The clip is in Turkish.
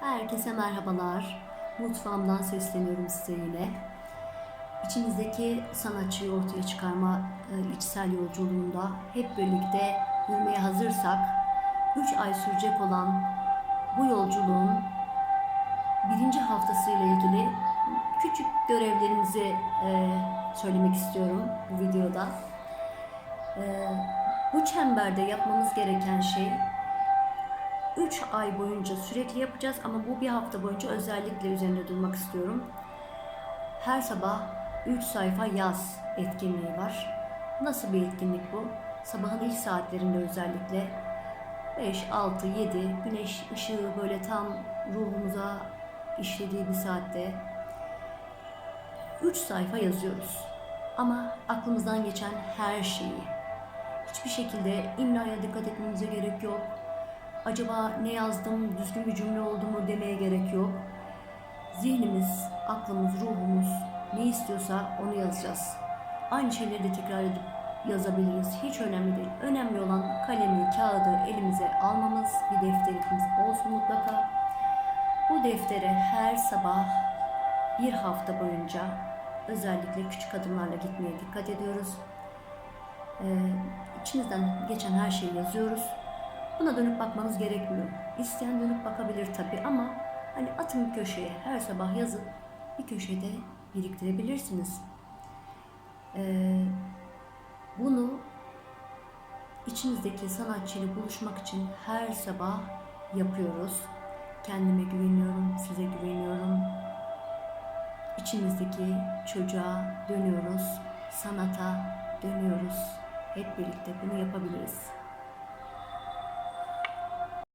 Herkese merhabalar. Mutfağımdan sesleniyorum size yine. İçimizdeki sanatçıyı ortaya çıkarma e, içsel yolculuğunda hep birlikte yürümeye hazırsak 3 ay sürecek olan bu yolculuğun birinci haftasıyla ilgili küçük görevlerimizi e, söylemek istiyorum bu videoda. E, bu çemberde yapmamız gereken şey 3 ay boyunca sürekli yapacağız ama bu bir hafta boyunca özellikle üzerinde durmak istiyorum. Her sabah 3 sayfa yaz etkinliği var. Nasıl bir etkinlik bu? Sabahın ilk saatlerinde özellikle 5, 6, 7 güneş ışığı böyle tam ruhumuza işlediği bir saatte 3 sayfa yazıyoruz. Ama aklımızdan geçen her şeyi hiçbir şekilde imlaya dikkat etmemize gerek yok acaba ne yazdım, düzgün bir cümle oldu mu demeye gerek yok. Zihnimiz, aklımız, ruhumuz ne istiyorsa onu yazacağız. Aynı şeyleri de tekrar edip yazabiliriz. Hiç önemli değil. Önemli olan kalemi, kağıdı elimize almamız, bir defterimiz olsun mutlaka. Bu deftere her sabah bir hafta boyunca özellikle küçük adımlarla gitmeye dikkat ediyoruz. Ee, içimizden geçen her şeyi yazıyoruz. Buna dönüp bakmanız gerekmiyor. İsteyen dönüp bakabilir tabii ama hani atın bir köşeye her sabah yazıp bir köşede biriktirebilirsiniz. Ee, bunu içinizdeki sanatçıyla buluşmak için her sabah yapıyoruz. Kendime güveniyorum, size güveniyorum. İçimizdeki çocuğa dönüyoruz, sanata dönüyoruz. Hep birlikte bunu yapabiliriz.